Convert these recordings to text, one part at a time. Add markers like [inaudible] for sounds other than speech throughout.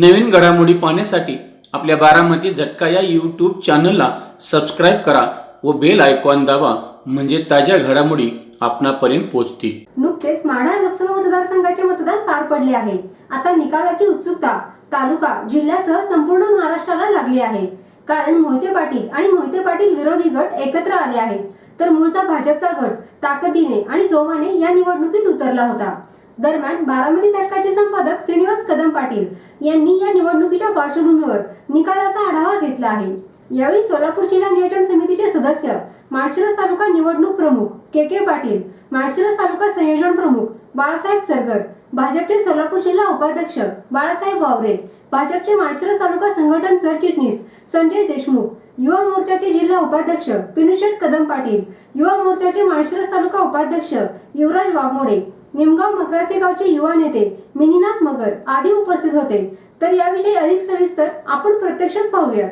नवीन घडामोडी पाहण्यासाठी आपल्या बारामती झटका या यूट्यूब चॅनलला सबस्क्राईब करा व बेल आयकॉन दाबा म्हणजे ताज्या घडामोडी आपणापर्यंत पोहोचतील. नुकतेच माढा लोकसभा मतदारसंघाचे मतदान पार पडले आहे. आता निकालाची उत्सुकता तालुका जिल्ह्यासह संपूर्ण महाराष्ट्राला लागली आहे. कारण मोहिते पाटील आणि मोहिते पाटील विरोधी गट एकत्र आले आहेत. तर मूळचा भाजपचा गट ताकदीने आणि जोमाने या निवडणुकीत उतरला होता. दरम्यान बारामती झटकाचे संपादक श्रीनिवास कदम पाटील यांनी या निवडणुकीच्या पार्श्वभूमीवर निकालाचा आढावा घेतला आहे. यावेळी सोलापूर जिल्हा नियोजन समितीचे सदस्य माळशिरस तालुका निवडणूक प्रमुख के के पाटील माळशिरस तालुका संयोजन प्रमुख बाळासाहेब सरगर भाजपचे सोलापूर जिल्हा उपाध्यक्ष बाळासाहेब वावरे भाजपचे माळशिरस तालुका संघटन सरचिटणीस संजय देशमुख युवा मोर्चाचे जिल्हा उपाध्यक्ष पिनुशेट कदम पाटील युवा मोर्चाचे माळशिरस तालुका उपाध्यक्ष युवराज वाघमोडे निमगाव मकराचे गावचे युवा नेते मिनीनाथ मगर आदी उपस्थित होते. तर याविषयी अधिक सविस्तर आपण प्रत्यक्षच पाहूया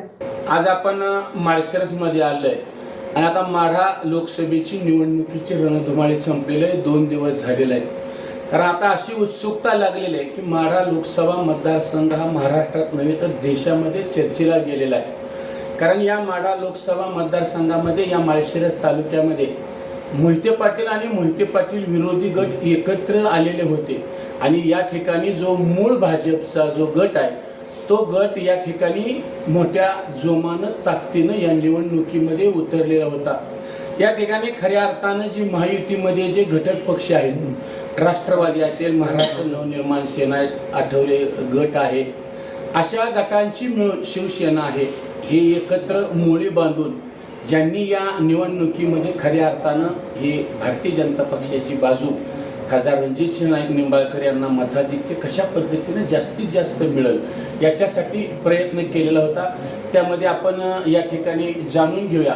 आज आपण माळशिरसमध्ये आलोय. आणि आता माढा लोकसभेची निवडणुकीची रणधुमाळी संपलेली आहे. दोन दिवस झालेले आहे कारण आता अशी उत्सुकता लागलेली आहे की माढा लोकसभा मतदारसंघ हा महाराष्ट्रात नव्हे तर देशामध्ये चर्चेला गेलेला आहे. कारण या माढा लोकसभा मतदारसंघामध्ये या माळशिरस तालुक्यामध्ये मोहिते पाटील आणि मोहिते पाटील विरोधी गट एकत्र आलेले होते. आणि या ठिकाणी जो मूळ भाजपचा जो गट आहे तो गट या ठिकाणी मोठ्या जोमानं ताकदीनं या निवडणुकीमध्ये उतरलेला होता. या ठिकाणी खऱ्या अर्थानं जी महायुतीमध्ये जे घटक पक्ष आहेत राष्ट्रवादी असेल महाराष्ट्र नवनिर्माण सेना आठवले गट आहे अशा गटांची मिळून शिवसेना आहे हे एकत्र मोळी बांधून ज्यांनी या निवडणुकीमध्ये खऱ्या अर्थानं ही भारतीय जनता पक्षाची बाजू खासदार रणजितसिंह नाईक निंबाळकर यांना मताधिक्य कशा पद्धतीने जास्तीत जास्त मिळेल याच्यासाठी प्रयत्न केलेला होता. त्यामध्ये आपण या ठिकाणी जाणून घेऊया.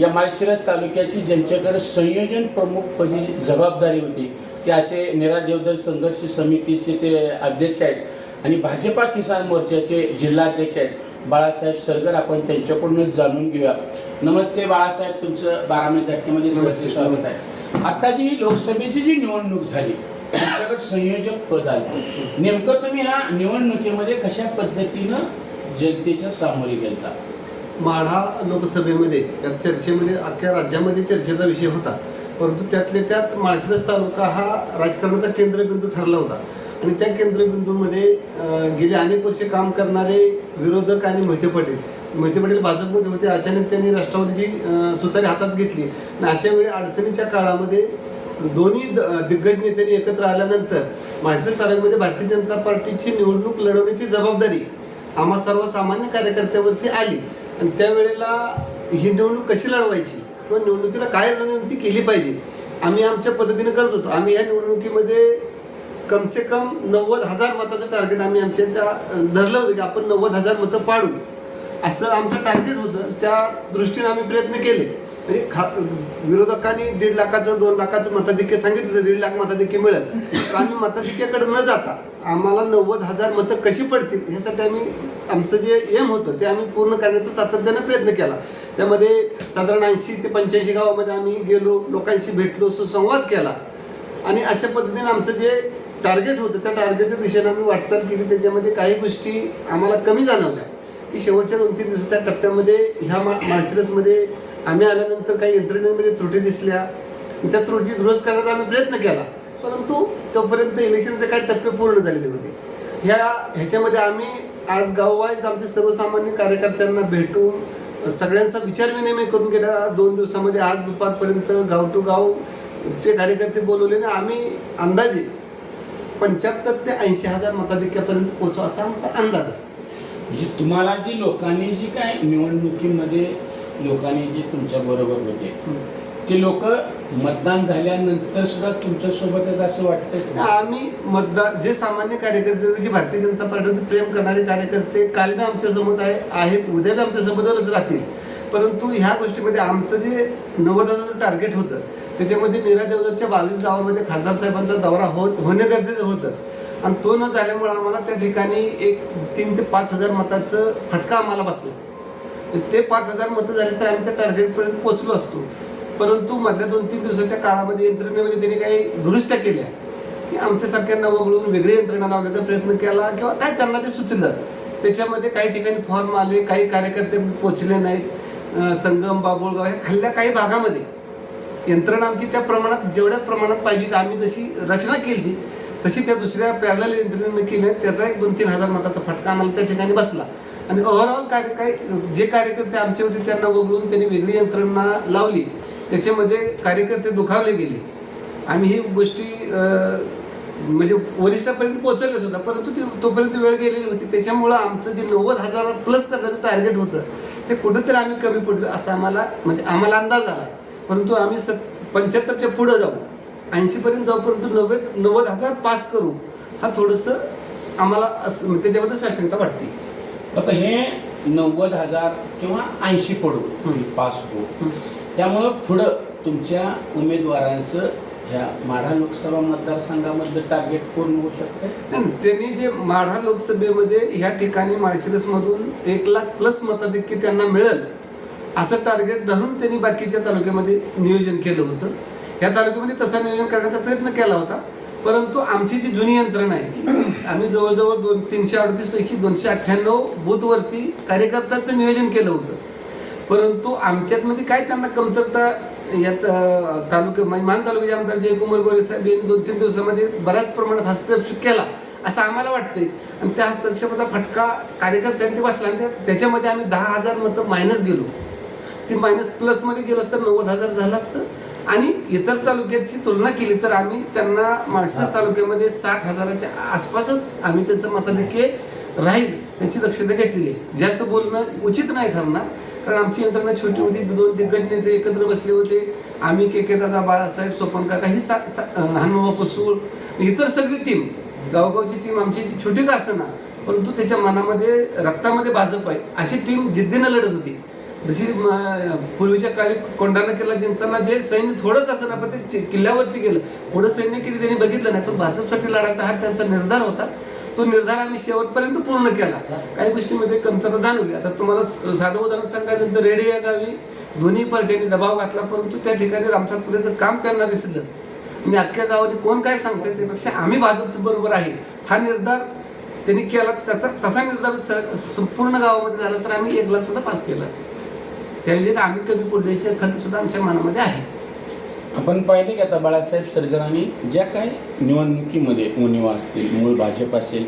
या माळशिरस तालुक्याची ज्यांच्याकडे संयोजन प्रमुखपदी जबाबदारी होती ते असे निरा देवधर संघर्ष समितीचे ते अध्यक्ष आहेत आणि भाजपा किसान मोर्चाचे जिल्हाध्यक्ष आहेत. बाळासाहेब सरगर आपण त्यांच्याकडूनच जाणून घेऊया. नमस्ते बाळासाहेब तुमचं बारामी झटकेमध्ये नमस्ते स्वागत आहे. आता जी लोकसभेची जी निवडणूक झाली तुमच्याकडे संयोजक पद आलं. नेमकं तुम्ही या निवडणुकीमध्ये कशा पद्धतीनं जनतेच्या सामोरे गेलता? माढा लोकसभेमध्ये त्या चर्चेमध्ये अख्ख्या राज्यामध्ये चर्चेचा विषय होता. परंतु त्यातल्या त्यात माळशिरस तालुका हा राजकारणाचा केंद्रबिंदू ठरला होता. आणि त्या केंद्रबिंदूमध्ये गेले अनेक वर्षे काम करणारे विरोधक आणि मोहिते पाटील मोहिते पाटील भाजपमध्ये होते अचानक त्यांनी राष्ट्रवादीची तुतारी हातात घेतली. आणि अशा वेळी अडचणीच्या काळामध्ये दोन्ही द- दिग्गज नेत्यांनी एकत्र आल्यानंतर माझ्या तालुक्यामध्ये भारतीय जनता पार्टीची निवडणूक लढवण्याची जबाबदारी आम्हा सर्वसामान्य कार्यकर्त्यावरती आली. आणि त्यावेळेला ही निवडणूक कशी लढवायची किंवा निवडणुकीला काय रणनीती केली पाहिजे आम्ही आमच्या पद्धतीने करत होतो. आम्ही या निवडणुकीमध्ये कमसे कम नव्वद हजार मताचं टार्गेट आम्ही आमच्या त्या धरलं होतं की आपण नव्वद हजार मतं पाडू. असं आमचं टार्गेट होतं. त्या दृष्टीने आम्ही प्रयत्न केले. म्हणजे खा विरोधकांनी दीड लाखाचं दोन लाखाचं मताधिक्य सांगितलं होतं. दीड लाख मताधिक्य मिळेल. तर आम्ही मताधिक्याकडे न जाता आम्हाला नव्वद हजार मतं कशी पडतील ह्यासाठी आम्ही आमचं जे एम होतं ते आम्ही पूर्ण करण्याचा सातत्यानं प्रयत्न केला. त्यामध्ये साधारण ऐंशी ते पंच्याऐंशी गावामध्ये आम्ही गेलो लोकांशी भेटलो सुसंवाद केला. आणि अशा पद्धतीने आमचं जे टार्गेट होतं त्या टार्गेटच्या दिशेने आम्ही वाटचाल केली. त्याच्यामध्ये काही गोष्टी आम्हाला कमी जाणवल्या. की शेवटच्या दोन तीन दिवसाच्या टप्प्यामध्ये ह्या मा माळशिरसमध्ये आम्ही आल्यानंतर काही यंत्रणेमध्ये त्रुटी दिसल्या. त्या त्रुटी दुरुस्त करण्याचा आम्ही प्रयत्न केला. परंतु तोपर्यंत इलेक्शनचे काही टप्पे पूर्ण झालेले होते. ह्या ह्याच्यामध्ये आम्ही आज गाववाईज आमचे सर्वसामान्य कार्यकर्त्यांना भेटून सगळ्यांचा विचारविनिमय करून गेल्या दोन दिवसामध्ये आज दुपारपर्यंत गाव टू गाव चे कार्यकर्ते बोलवले आणि आम्ही अंदाजे पंच्याहत्तर ते ऐंशी हजार मताधिक्यापर्यंत पोचू असा आमचा अंदाज आहे. जी तुम्हाला जी लोकांनी जी काय निवडणुकीमध्ये लोकांनी जे तुमच्या बरोबर होते ते लोक मतदान झाल्यानंतर सुद्धा तुमच्या सोबतच असं तुम्हाला? आम्ही मतदार जे सामान्य कार्यकर्ते जे भारतीय जनता पार्टीवर प्रेम करणारे कार्यकर्ते काल बी आमच्यासोबत आहे आहेत उद्या बी आमच्या सोबतच राहतील. परंतु ह्या गोष्टीमध्ये आमचं जे नव्वद हजाराचं टार्गेट होतं त्याच्यामध्ये नीरा देवदरच्या बावीस गावामध्ये खासदार साहेबांचा दौरा होत होणं गरजेचं होतं. आणि तो न झाल्यामुळे आम्हाला त्या ठिकाणी एक तीन ते पाच हजार मताचं फटका आम्हाला बसला. ते पाच हजार मतं झाले तर आम्ही त्या टार्गेटपर्यंत पोचलो असतो. परंतु मधल्या दोन तीन दिवसाच्या काळामध्ये यंत्रणेमध्ये त्यांनी काही दुरुस्त्या केल्या. की आमच्यासारख्यांना वगळून वेगळी यंत्रणा लावण्याचा प्रयत्न केला किंवा काय त्यांना ते सुचलं. त्याच्यामध्ये काही ठिकाणी फॉर्म आले काही कार्यकर्ते पोचले नाहीत. संगम बाबुळगाव ह्या खाल्ल्या काही भागामध्ये. यंत्रणा आमची त्या प्रमाणात जेवढ्या प्रमाणात पाहिजे आम्ही जशी रचना केली तशी त्या दुसऱ्या पॅरल यंत्रणेनं केलं त्याचा एक दोन तीन हजार मताचा फटका आम्हाला त्या ठिकाणी बसला. आणि ओव्हरऑल कार्य काय जे कार्यकर्ते आमचे होते त्यांना वगळून त्यांनी वेगळी यंत्रणा लावली त्याच्यामध्ये कार्यकर्ते दुखावले गेले. आम्ही ही गोष्टी म्हणजे वरिष्ठापर्यंत पोहोचवल्या सुद्धा परंतु ती तोपर्यंत वेळ गेलेली होती. त्याच्यामुळं आमचं जे नव्वद हजार प्लस करण्याचं टार्गेट होतं ते कुठंतरी आम्ही कमी पडलो असं आम्हाला म्हणजे आम्हाला अंदाज आला. परंतु आम्ही सत पंच्याहत्तरच्या पुढं जाऊ. ऐंशीपर्यंत जाऊ परंतु नव्वद नव्वद हजार पास करू हा थोडंसं आम्हाला असं त्याच्याबद्दल साशंकता वाटते. आता हे नव्वद हजार किंवा ऐंशी पडू. पास हो त्यामुळं पुढं तुमच्या उमेदवारांचं ह्या माढा लोकसभा मतदारसंघामधलं टार्गेट पूर्ण होऊ शकतं? त्यांनी जे माढा लोकसभेमध्ये ह्या ठिकाणी माळशिरसमधून एक लाख प्लस मताधिक्य त्यांना मिळेल असं टार्गेट धरून त्यांनी बाकीच्या तालुक्यामध्ये नियोजन केलं होतं. ह्या तालुक्यामध्ये तसा नियोजन करण्याचा प्रयत्न केला होता. परंतु आमची जी जुनी यंत्रणा आहे आम्ही जवळजवळ दोन तीनशे अडतीस पैकी दोनशे अठ्ठ्याण्णव बूथवरती कार्यकर्त्यांचं नियोजन केलं होतं. परंतु आमच्यातमध्ये काय त्यांना कमतरता यात तालुक्या म्हणजे मान तालुक्याचे आमदार जयकुमार गोरे साहेब यांनी दोन तीन दिवसामध्ये बऱ्याच प्रमाणात हस्तक्षेप केला असं आम्हाला वाटतंय. आणि त्या हस्तक्षेपाचा फटका कार्यकर्त्यांनी बसला आणि त्या- त्याच्यामध्ये आम्ही दहा हजार मतं मायनस गेलो. ती मायनस प्लसमध्ये गेलो असतं नव्वद हजार झालं असतं. आणि इतर तालुक्याची तुलना केली तर आम्ही त्यांना माळशिरस तालुक्यामध्ये साठ हजाराच्या आसपासच आम्ही त्यांचं मताधिक्य राहील याची दक्षता घेतलेली आहे. जास्त बोलणं उचित नाही ठरणार कारण आमची यंत्रणा छोटी होती दोन दिग्गज नेते एकत्र बसले होते. आम्ही के के दादा बाळासाहेब सोपन काका ही सा हनुमा पसूळ इतर सगळी टीम गावगावची टीम आमची छोटी का असेना परंतु त्याच्या मनामध्ये रक्तामध्ये भाजप आहे अशी टीम जिद्दीनं लढत होती. जशी पूर्वीच्या काळी कोंढाणा किल्ला जिंकताना जे सैन्य थोडंच असं ना पण ते किल्ल्यावरती गेलं. पुढं सैन्य किती त्यांनी बघितलं नाही पण भाजपसाठी लढायचा हा त्यांचा निर्धार होता. तो निर्धार आम्ही शेवटपर्यंत पूर्ण केला. काही गोष्टीमध्ये कमतरता जाणवली. आता तुम्हाला स- साधं उदाहरण सांगायचं तर रेडी या गावी दोन्ही पार्ट्यांनी दबाव घातला परंतु त्या ठिकाणी रामसातपुरेचं काम त्यांना दिसलं. आणि अख्ख्या गावाने कोण काय सांगतंय त्यापेक्षा आम्ही भाजपचं बरोबर आहे. हा निर्धार त्यांनी केला. त्याचा तसा निर्धार स- संपूर्ण गावामध्ये झाला तर आम्ही एक लाख सुद्धा पास केला. असता त्यांनी आम्ही कमी पडल्याचे खंत सुद्धा आमच्या मनामध्ये आहे. आपण पाहिले की आता बाळासाहेब सरगरांनी ज्या काही निवडणुकीमध्ये उणिवा असतील मूळ भाजप असेल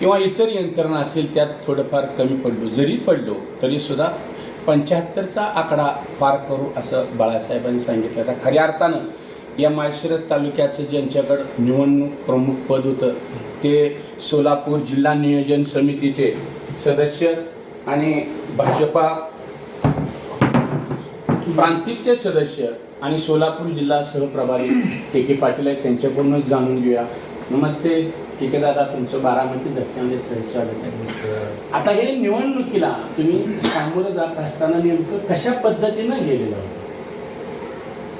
किंवा इतर यंत्रणा असेल त्यात थोडंफार कमी पडलो जरी पडलो तरी सुद्धा पंच्याहत्तरचा आकडा पार करू असं बाळासाहेबांनी सांगितलं. आता खऱ्या अर्थानं या माळशिरस तालुक्याचं ज्यांच्याकडं निवडणूक प्रमुख पद होतं ते सोलापूर जिल्हा नियोजन समितीचे सदस्य आणि भाजपा प्रांतिकचे सदस्य आणि सोलापूर जिल्हा सहप्रभारी के के पाटील आहेत त्यांच्याकडूनच जाणून घेऊया. नमस्ते के के दादा तुमचं बारामती झटक्यामध्ये सहज स्वागत आहे. आता हे निवडणुकीला तुम्ही सामोरं जात असताना नेमकं कशा पद्धतीनं गेलेलं होतं?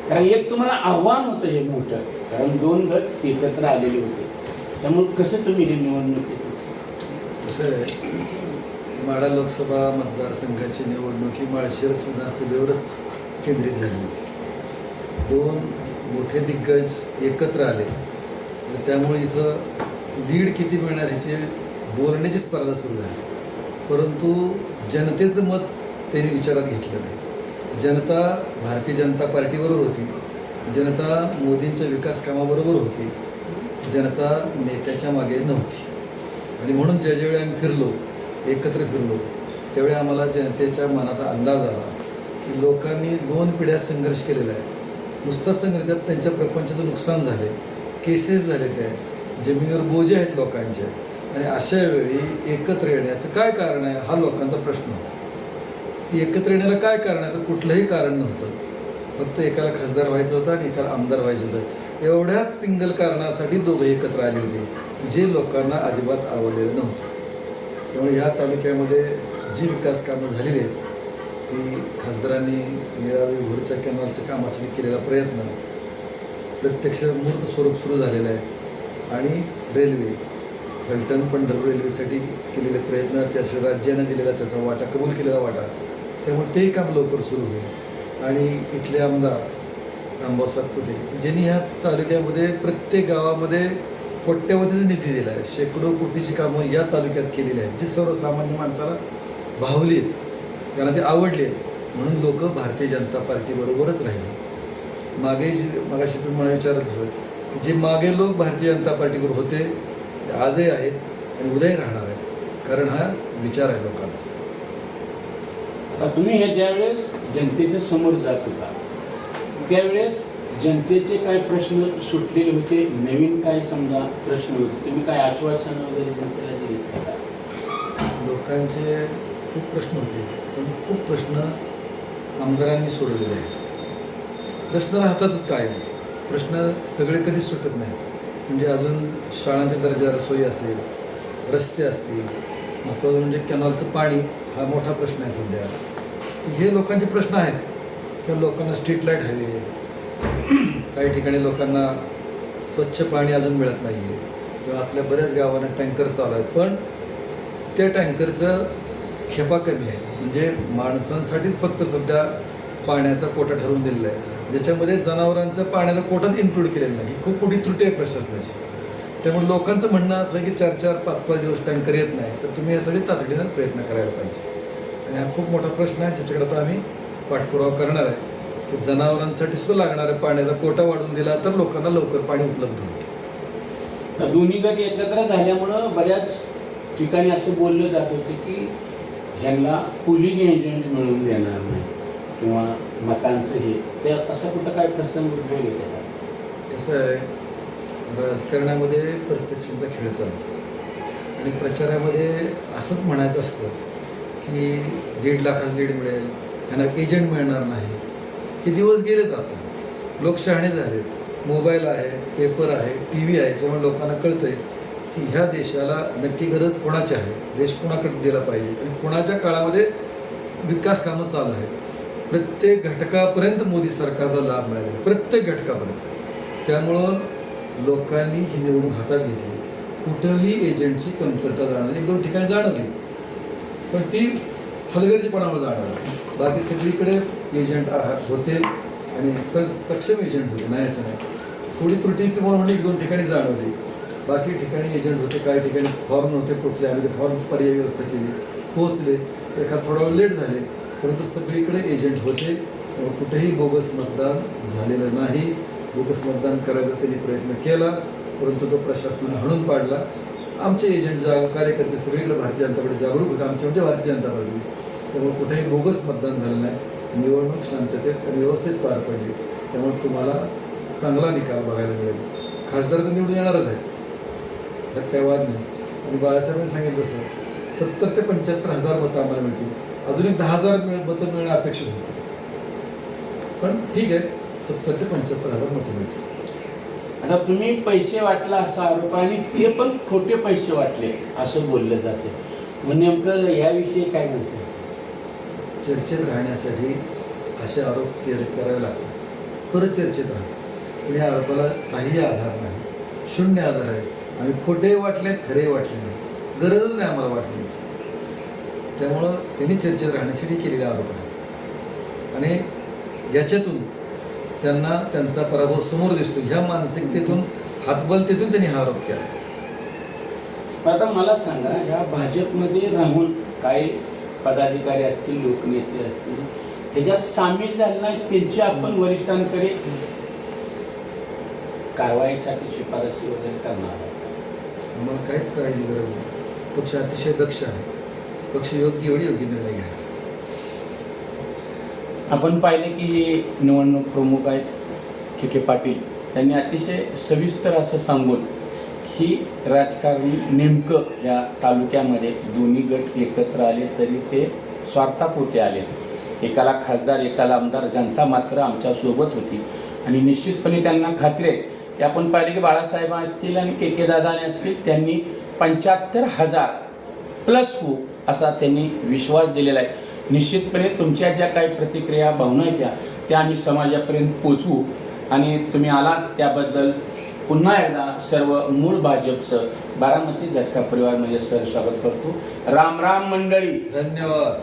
कारण एक तुम्हाला आव्हान होतं हे मोठं. कारण दोन गट एकत्र आलेले होते. त्यामुळे कसं तुम्ही हे निवडणुकीत कसं आहे माढा लोकसभा मतदारसंघाची निवडणूक ही माळशिरस विधानसभेवरच केंद्रित झाली होती. दोन मोठे दिग्गज एकत्र आले. त्यामुळे इथं लीड किती मिळणार ह्याची बोलण्याची स्पर्धा सुरू झाली. परंतु जनतेचं मत त्यांनी विचारात घेतलं नाही. जनता भारतीय जनता पार्टीबरोबर होती. जनता मोदींच्या विकास कामाबरोबर होती. जनता नेत्याच्या मागे नव्हती. आणि म्हणून ज्या ज्यावेळी आम्ही फिरलो एकत्र फिरलो त्यावेळी आम्हाला जनतेच्या मनाचा अंदाज आला. की लोकांनी दोन पिढ्या संघर्ष केलेला आहे. नुसता संघर्ष त्यांच्या प्रपंचाचं नुकसान झाले केसेस झाले त्या. जमिनीवर बोजे आहेत लोकांचे आणि अशा वेळी एकत्र येण्याचं काय कारण आहे हा लोकांचा प्रश्न होता. की एकत्र येण्याला काय कारण आहे? तर कुठलंही कारण नव्हतं. फक्त एकाला खासदार व्हायचं होतं आणि एकाला आमदार व्हायचं होतं. एवढ्याच सिंगल कारणासाठी दोघं एकत्र आले होते जे लोकांना अजिबात आवडलेलं नव्हतं. त्यामुळे ह्या तालुक्यामध्ये जी विकास कामं झालेली आहेत ती खासदारांनी निरावी भोरच्या कॅनॉलचं कामासाठी केलेला प्रयत्न. प्रत्यक्ष मूर्त स्वरूप सुरू झालेलं आहे. आणि रेल्वे फलटण पंढरपूर रेल्वेसाठी केलेले प्रयत्न त्यासाठी राज्यानं दिलेला त्याचा वाटा कबूल केलेला वाटा त्यामुळे तेही काम लवकर सुरू होईल. आणि इथले आमदार रामभाऊ सातपुते ज्यांनी ह्या तालुक्यामध्ये प्रत्येक गावामध्ये कोट्यवधीचा निधी दिला आहे शेकडो कोटीची कामं या तालुक्यात केलेली आहेत जी सर्वसामान्य माणसाला भावली त्यांना ते आवडले. म्हणून लोक भारतीय जनता पार्टीबरोबरच राहिले. मागे जे मगाशी तुम्ही मला विचारत जे मागे लोक भारतीय जनता पार्टीवर होते ते आजही आहेत आणि उद्याही राहणार आहेत. कारण हा विचार आहे लोकांचा. आता तुम्ही हे ज्यावेळेस जनतेच्या समोर जात होता त्यावेळेस जनतेचे काय प्रश्न सुटलेले होते नवीन काय समजा प्रश्न होते तुम्ही काय आश्वासन वगैरे जनतेला दिले? लोकांचे खूप प्रश्न होते. पण खूप प्रश्न आमदारांनी सोडवलेले आहेत. प्रश्न राहतातच काय प्रश्न सगळे कधीच सुटत नाही म्हणजे अजून शाळांच्या दर्जा सोयी असेल रस्ते असतील महत्त्वाचं म्हणजे कॅनॉलचं पाणी हा मोठा प्रश्न आहे सध्या. हे लोकांचे प्रश्न आहेत. किंवा लोकांना स्ट्रीट लाइट हवी आहे. [clears throat] काही ठिकाणी लोकांना स्वच्छ पाणी अजून मिळत नाही आहे किंवा आपल्या बऱ्याच गावांना टँकर चालू आहेत. पण त्या टँकरचं खेपा कमी आहे. म्हणजे माणसांसाठीच फक्त सध्या पाण्याचा कोटा ठरवून दिलेला आहे. ज्याच्यामध्ये जनावरांचं पाण्याचा कोटाच इन्क्लूड केलेलं नाही. खूप मोठी त्रुटी आहे प्रशासनाची. त्यामुळे लोकांचं म्हणणं असं आहे की चार चार पाच पाच दिवस टँकर येत नाही तर तुम्ही यासाठी तातडीनं प्रयत्न करायला पाहिजे. आणि हा खूप मोठा प्रश्न आहे ज्याच्याकडे आता आम्ही पाठपुरावा करणार आहे की जनावरांसाठी सुद्धा लागणाऱ्या पाण्याचा कोटा वाढवून दिला तर लोकांना लवकर पाणी उपलब्ध होईल. दोन्ही गट एकत्र झाल्यामुळं बऱ्याच ठिकाणी असं बोललं जात होतं की ह्यांना पोलिंग एजंट मिळवून देणार नाही. किंवा मतांचं हे. ते असं कुठं काय प्रसंग उद्भव येते कसं आहे राजकारणामध्ये परसेप्शनचा खेळ चालतो. आणि प्रचारामध्ये असंच म्हणायचं असतं की दीड लाखात दीड मिळेल यांना एजंट मिळणार नाही. हे दिवस गेलेत आता. लोक शहाणे झालेत. मोबाईल आहे पेपर आहे टी व्ही आहे त्यामुळे लोकांना कळतं आहे की ह्या देशाला नक्की गरज कोणाची आहे? देश कोणाकडे दिला पाहिजे? आणि कोणाच्या काळामध्ये विकास कामं चालू आहेत? प्रत्येक घटकापर्यंत मोदी सरकारचा लाभ मिळाला प्रत्येक घटकापर्यंत. त्यामुळं लोकांनी ही निवडणूक हातात घेतली. कुठंही एजंटची कमतरता जाणवली एक दोन ठिकाणी जाणवली. पण ती हलगर्जीपणावर जाणवली. बाकी सगळीकडे एजंट होते आणि स सक्षम एजंट होते. नाही असं नाही. थोडी त्रुटी तुम्हाला म्हणजे एक दोन ठिकाणी जाणवली. बाकी ठिकाणी एजंट होते काही ठिकाणी फॉर्म नव्हते पोचले. आम्ही ते फॉर्म पर्यायी व्यवस्था केली. पोचले. एखाद थोडा वेळ लेट झाले. परंतु सगळीकडे एजंट होते. कुठेही बोगस मतदान झालेलं नाही. बोगस मतदान करायचा त्यांनी प्रयत्न केला. परंतु तो प्रशासनाने हाणून पाडला. आमचे एजंट जा कार्यकर्ते सगळीकडे भारतीय जनता पार्टी जागरूक होते. आमच्या म्हणजे भारतीय जनता पार्टी. त्यामुळे कुठेही बोगस मतदान झालं नाही. निवडणूक शांततेत आणि व्यवस्थित पार पडली. त्यामुळे तुम्हाला चांगला निकाल बघायला मिळेल. खासदार तर निवडून येणारच आहे त्यात काही वाद नाही आणि बाळासाहेबांनी सांगितलं तसं सत्तर ते पंच्याहत्तर हजार मतं आम्हाला मिळतील. अजून एक दहा हजार मिळ मतं मिळणं अपेक्षित होतं. पण ठीक आहे सत्तर ते पंच्याहत्तर हजार मतं मिळतील. आता तुम्ही पैसे वाटला असा आरोप आणि ते पण खोटे पैसे वाटले असं बोललं जाते. मग नेमकं याविषयी काय म्हणते चर्चेत राहण्यासाठी असे आरोप केले करावे लागतात. तर चर्चेत राहतात. पण या आरोपाला काहीही आधार नाही. शून्य आधार आहे. आणि खोटे वाटले खरे वाटले नाही गरजच नाही आम्हाला वाटण्याची त्यामुळं त्यांनी चर्चेत राहण्यासाठी केलेला आरोप आहे आणि याच्यातून त्यांना त्यांचा पराभव समोर दिसतो. ह्या मानसिकतेतून हातबलतेतून त्यांनी हा आरोप केला. आता मला सांगा ह्या भाजपमध्ये राहून काही पदाधिकारी असतील लोकनेते असतील ह्याच्यात सामील झाले नाही त्यांची आपण वरिष्ठांकडे कारवाईसाठी शिफारसी वगैरे करणार आहोत. आम्हाला काहीच करायची गरज नाही. पक्ष अतिशय दक्ष आहे. पक्ष योग्य एवढी योग्य निर्णय घ्या. आपण पाहिले की हे निवडणूक प्रमुख आहेत के के पाटील. त्यांनी अतिशय सविस्तर असं सांगून ही राजकारणी नेमकं या तालुक्यामध्ये दोन्ही गट एकत्र आले तरी ते स्वार्थापोटी आले. एकाला खासदार एकाला आमदार जनता मात्र आमच्यासोबत होती. आणि निश्चितपणे त्यांना खात्री आहे ते आपण पाहिले की बाळासाहेब असतील आणि के के दादाने असतील त्यांनी पंच्याहत्तर हजार प्लस हो असा त्यांनी विश्वास दिलेला आहे. निश्चितपणे तुमच्या ज्या काही प्रतिक्रिया भावना आहेत त्या त्या आम्ही समाजापर्यंत पोचवू. आणि तुम्ही आलात त्याबद्दल पुन्हा एकदा सर्व मूळ भाजपचं बारामती झटका परिवारमध्ये म्हणजे सर स्वागत करतो. राम राम मंडळी. धन्यवाद.